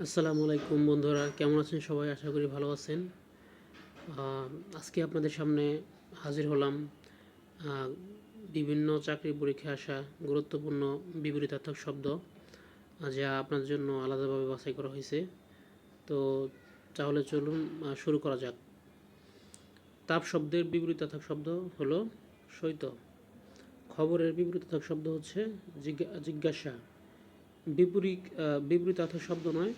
আসসালামু আলাইকুম বন্ধুরা, কেমন আছেন সবাই? আশা করি ভালো আছেন। আজকে আপনাদের সামনে হাজির হলাম বিভিন্ন চাকরি পরীক্ষায় আসা, গুরুত্বপূর্ণ বিপরীতার্থক শব্দ যা আপনার জন্য আলাদাভাবে বাছাই করা হয়েছে। তো তাহলে চলুন শুরু করা যাক। তাপ শব্দের বিপরীতার্থক শব্দ হলো শৈত খবরের বিপরীতার্থক শব্দ হচ্ছে জিজ্ঞা- জিজ্ঞাসা। বিপরীত আহ, বিপরীতার্থক শব্দ নয়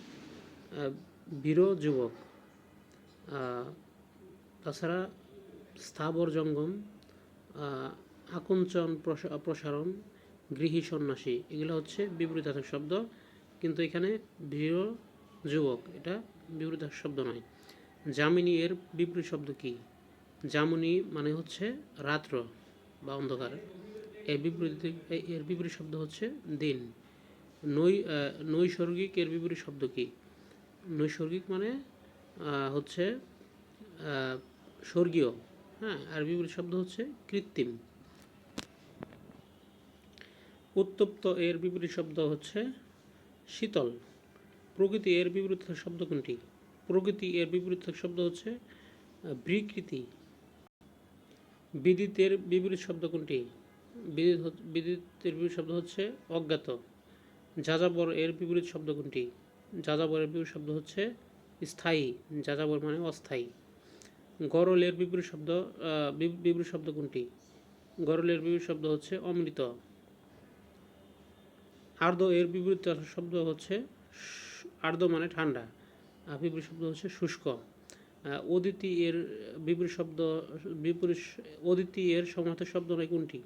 বীর যুবক। তাছাড়া স্থাবর জঙ্গম আকুঞ্চন প্রসারণ গৃহী সন্ন্যাসী এগুলো হচ্ছে বিপরীতার্থক শব্দ কিন্তু এখানে বীর যুবক এটা বিপরীতার্থক শব্দ নয়। যামিনী এর বিপরীত শব্দ কি? যামিনী মানে হচ্ছে রাত্র বা অন্ধকার। এর বিপরীত এর বিপরীত শব্দ হচ্ছে দিন। নৈ নৈসর্গিক এর বিপরীত শব্দ কি? নৈসর্গিক মানে হচ্ছে স্বর্গীয় হ্যাঁ আর বিপরীত শব্দ হচ্ছে কৃত্রিম। উত্তপ্ত এর বিপরীত শব্দ হচ্ছে শীতল। প্রকৃতি এর বিপরীত শব্দ কোনটি? প্রকৃতি এর বিপরীত শব্দ হচ্ছে বিকৃতি। বিদিতের বিপরীত শব্দ কোনটি? বিদিত হচ- বিদিতের বিপরীত শব্দ হচ্ছে অজ্ঞাত। যাযাবর এর বিপরীত শব্দ কোনটি? যাযাবরের বিপরীত শব্দ হচ্ছে স্থায়ী। যাযাবর মানে অস্থায়ী। গরলের বিপরীত শব্দ বিপরীত শব্দ কোনটি? গরলের বিপরীত শব্দ হচ্ছে অমৃত। আর্দ্র এর বিপরীত শব্দ হচ্ছে আর্দ্র মানে ঠান্ডা। বিপরীত শব্দ হচ্ছে শুষ্ক। অদিতি এর বিপরীত শব্দ, বিপরীত অদিতি এর সমার্থক শব্দ নয় কোনটি?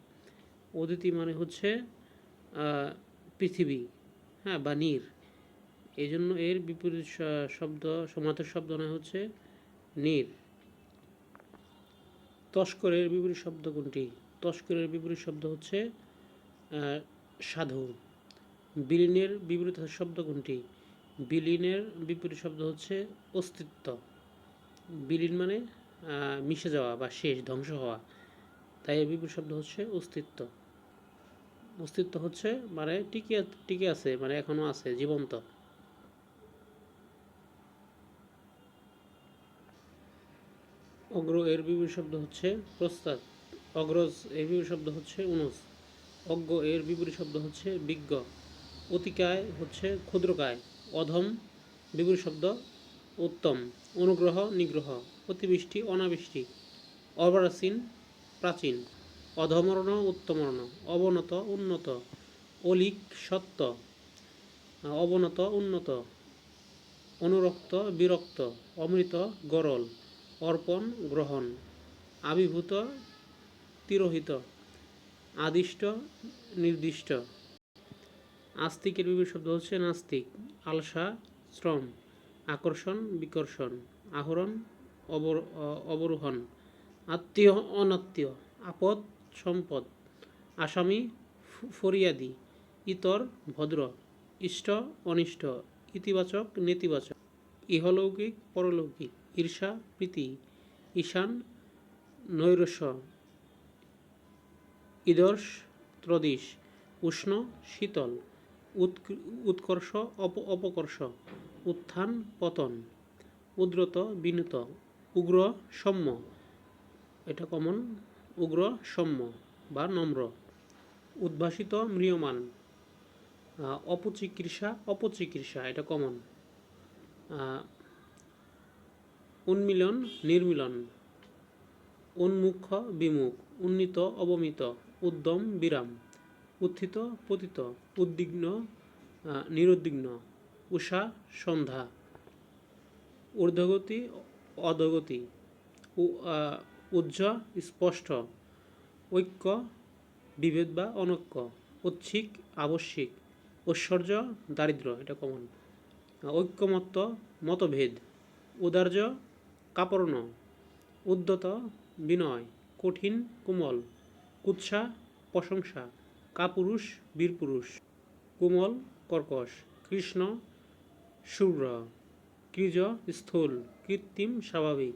অদিতি মানে হচ্ছে পৃথিবী। হ্যাঁ বা নীর। এই জন্য এর বিপরীত শব্দ সমার্থক শব্দ নয়, হচ্ছে নীর। তস্করের বিপরীত শব্দ কোনটি? তস্করের বিপরীত শব্দ হচ্ছে সাধু বিলীনের বিপরীত শব্দ কোনটি? বিলীনের বিপরীত শব্দ হচ্ছে অস্তিত্ব। বিলীন মানে মিশে যাওয়া বা শেষ, ধ্বংস হওয়া। তাই এর বিপরীত শব্দ হচ্ছে অস্তিত্ব। অস্তিত্ব হচ্ছে মানে টিকে টিকে আছে মানে এখনও আছে, জীবন্ত। অগ্র এর বিপরীত শব্দ হচ্ছে প্রস্তাব, অগ্রজ এর বিপরীত শব্দ হচ্ছে অনুজ অজ্ঞ এর বিপরীত শব্দ হচ্ছে বিজ্ঞ, অতিকায় হচ্ছে ক্ষুদ্রকায়, অধম বিপরীত শব্দ উত্তম, অনুগ্রহ, নিগ্রহ, অতিবৃষ্টি, অনাবৃষ্টি অপরাচীন প্রাচীন। অধমর্ণ, উত্তমর্ণ, অবনত, উন্নত, অলিক, সত্য, অবনত, উন্নত, অনুরক্ত, বিরক্ত, অমৃত, গরল, অর্পণ, গ্রহণ আবির্ভূত তিরোহিত, আদিষ্ট, নির্দিষ্ট। আস্তিকের বিভিন্ন শব্দ হচ্ছে নাস্তিক, আলসা, শ্রম, আকর্ষণ, বিকর্ষণ, আহরণ অবরোহণ, আত্মীয় অনাত্মীয় আপদ সম্পদ, আসামি ফরিয়াদি, ইতর, ভদ্র, ইষ্ট, অনিষ্ট, ইতিবাচক, নেতিবাচক, ইহলৌকিক, পরলৌকিক, ঈর্ষা, প্রীতি, ঈশান, নৈরস্য ঈদর্শ ত্রদিশ, উষ্ণ, শীতল, উৎক- উৎকর্ষ, অপ, অপকর্ষ, উত্থান, পতন, উদ্রত, বিনুত, উগ্র, সম্য, এটা কমন উগ্র, সৌম্য বা নম্র, উদ্ভাসিত, ম্রিয়মান অপচিকিৎসা অপচিকিৎসা, এটা কমন উন্মিলন, নির্মিলন উন্মুখ বিমুখ, উন্নীত, অবমিত, উদ্যম, বিরাম, উত্থিত, পতিত, উদ্বিগ্ন নিরুদ্বিগ্ন, উষা, সন্ধ্যা, ঊর্ধ্বগতি, অধগতি উ- আহ, উজ্জ স্পষ্ট ঐক্য বিভেদ বা অনৈক্য ঐচ্ছিক আবশ্যিক ঐশ্বর্য দারিদ্র এটা কমন ঐক্যমত্য মতভেদ উদার্য কাপড়ন উদ্যত বিনয় কঠিন কোমল কুৎসা প্রশংসা কাপুরুষ বীরপুরুষ কোমল কর্কশ কৃষ্ণ শুভ্র কৃজ স্থূল কৃত্রিম স্বাভাবিক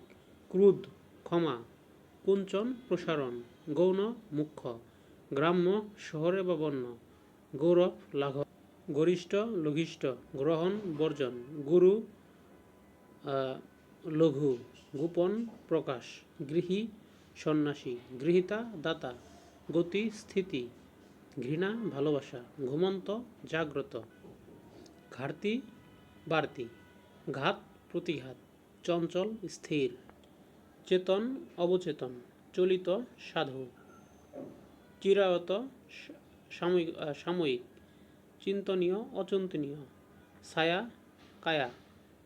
ক্রুদ ক্ষমা কুঞ্চন প্রসারণ, গৌণ মুখ্য, গ্রাম্য শহরে বা বন্য, গৌরব লাঘব, গরিষ্ঠ লঘিষ্ঠ, গ্রহণ বর্জন, গুরু লঘু, গোপন প্রকাশ, গৃহী সন্ন্যাসী, গৃহীতা দাতা, গতি স্থিতি, ঘৃণা ভালোবাসা, ঘুমন্ত জাগ্রত, ঘাটতি বাড়তি, ঘাত প্রতিঘাত, চঞ্চল স্থির। চেতন অবচেতন, চলিত সাধু। চিরায়ত সাময়িক সাময়িক, চিন্তনীয়, অচিন্তনীয়। ছায়া, কায়া,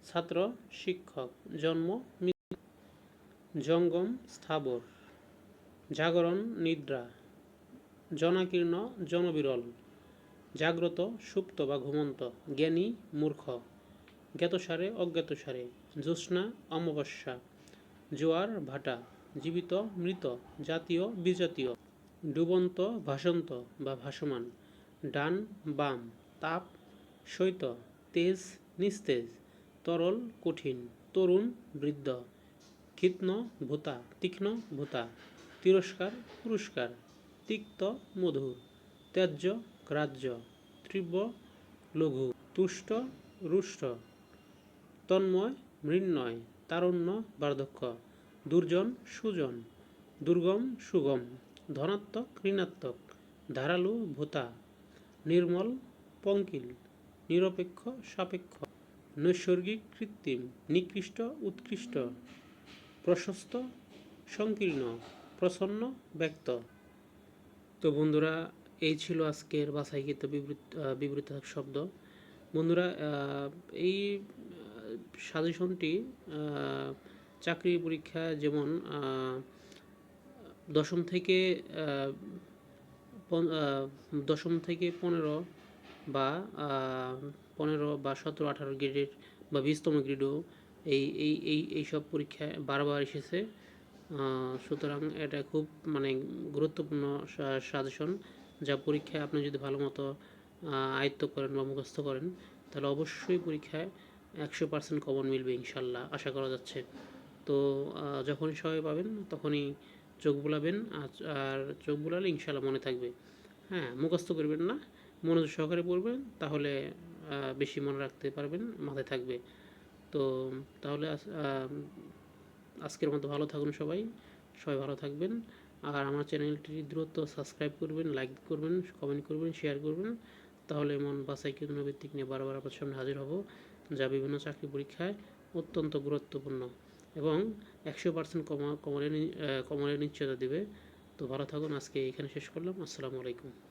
ছাত্র, শিক্ষক, জন্ম জঙ্গম, স্থাবর। জাগরণ, নিদ্রা। জনাকীর্ণ, জনবিরল। জাগ্রত, সুপ্ত বা ঘুমন্ত, জ্ঞানী, মূর্খ। জ্ঞাতসারে, অজ্ঞাতসারে। জ্যোৎস্না, অমাবস্যা। জোয়ার ভাটা, জীবিত, মৃত, জাতীয়, বিজাতীয়, ডুবন্ত, ভাসন্ত বা ভাসমান, ডান, বাম, তাপ, শৈত, তেজ, নিস্তেজ, তরল, কঠিন, তরুণ, বৃদ্ধ ক্ষিত্ন ভূতা, তীক্ষ্ণ ভূতা, তিরস্কার, পুরস্কার, তিক্ত, মধুর, ত্যায্য, গ্রাহ্য, তীব্র, লঘু, তুষ্ট, রুষ্ট, তন্ময়, মৃন্ময় তারণ্য, বার্ধক্য। দুর্জন, সুজন। দুর্গম, সুগম। ধনাত্মক, ঋণাত্মক। ধারালু, ভূতা। নির্মল, পঙ্কিল। নিরপেক্ষ, সাপেক্ষ। নৈসর্গিক, কৃত্রিম। নিকৃষ্ট, উৎকৃষ্ট। প্রশস্ত, সংকীর্ণ। প্রসন্ন, ব্যক্ত। তো বন্ধুরা, এই ছিল আজকের বাছাইকৃত বিবৃত বিবৃত শব্দ। বন্ধুরা এই সাজেশনটি চাকরি পরীক্ষা যেমন দশম থেকে দশম থেকে পনেরো বা পনেরো বা সতেরো আঠারো গ্রেডের বা বিশতম গ্রেডও এই এই এই, এইসব পরীক্ষায় বারবার এসেছে। সুতরাং এটা খুব মানে গুরুত্বপূর্ণ সাজেশন যা পরীক্ষায় আপনি যদি ভালো মতো আয়ত্ত করেন বা মুখস্থ করেন, তাহলে অবশ্যই পরীক্ষায় একশো পার্সেন্ট কমন মিলবে ইনশাল্লাহ, আশা করা যাচ্ছে। তো যখনই সময় পাবেন তখনই চোখ বুলাবেন, আর- চোখ বুলালে ইনশাল্লাহ মনে থাকবে। হ্যাঁ মুখস্থ করবেন না, মনোযোগ সহকারে পড়বেন, তাহলে বেশি মনে রাখতে পারবেন, মাথায় থাকবে। তো, তাহলে আজ- আজকের মতো ভালো থাকুন সবাই সবাই ভালো থাকবেন। আর আমার চ্যানেলটি দ্রুত সাবস্ক্রাইব করবেন, লাইক করবেন, কমেন্ট করবেন, শেয়ার করবেন, তাহলে এমন বাসাই কিন্তু ভিত্তিক নিয়ে বারবার আপনার সামনে হাজির হব। যা বিভিন্ন চাকরি পরীক্ষায় অত্যন্ত গুরুত্বপূর্ণ এবং একশো পার্সেন্ট কমা, কমলে কমনের নিশ্চয়তা দিবে। তো ভালো থাকুন, আজকে এখানে শেষ করলাম। আসসালামু আলাইকুম।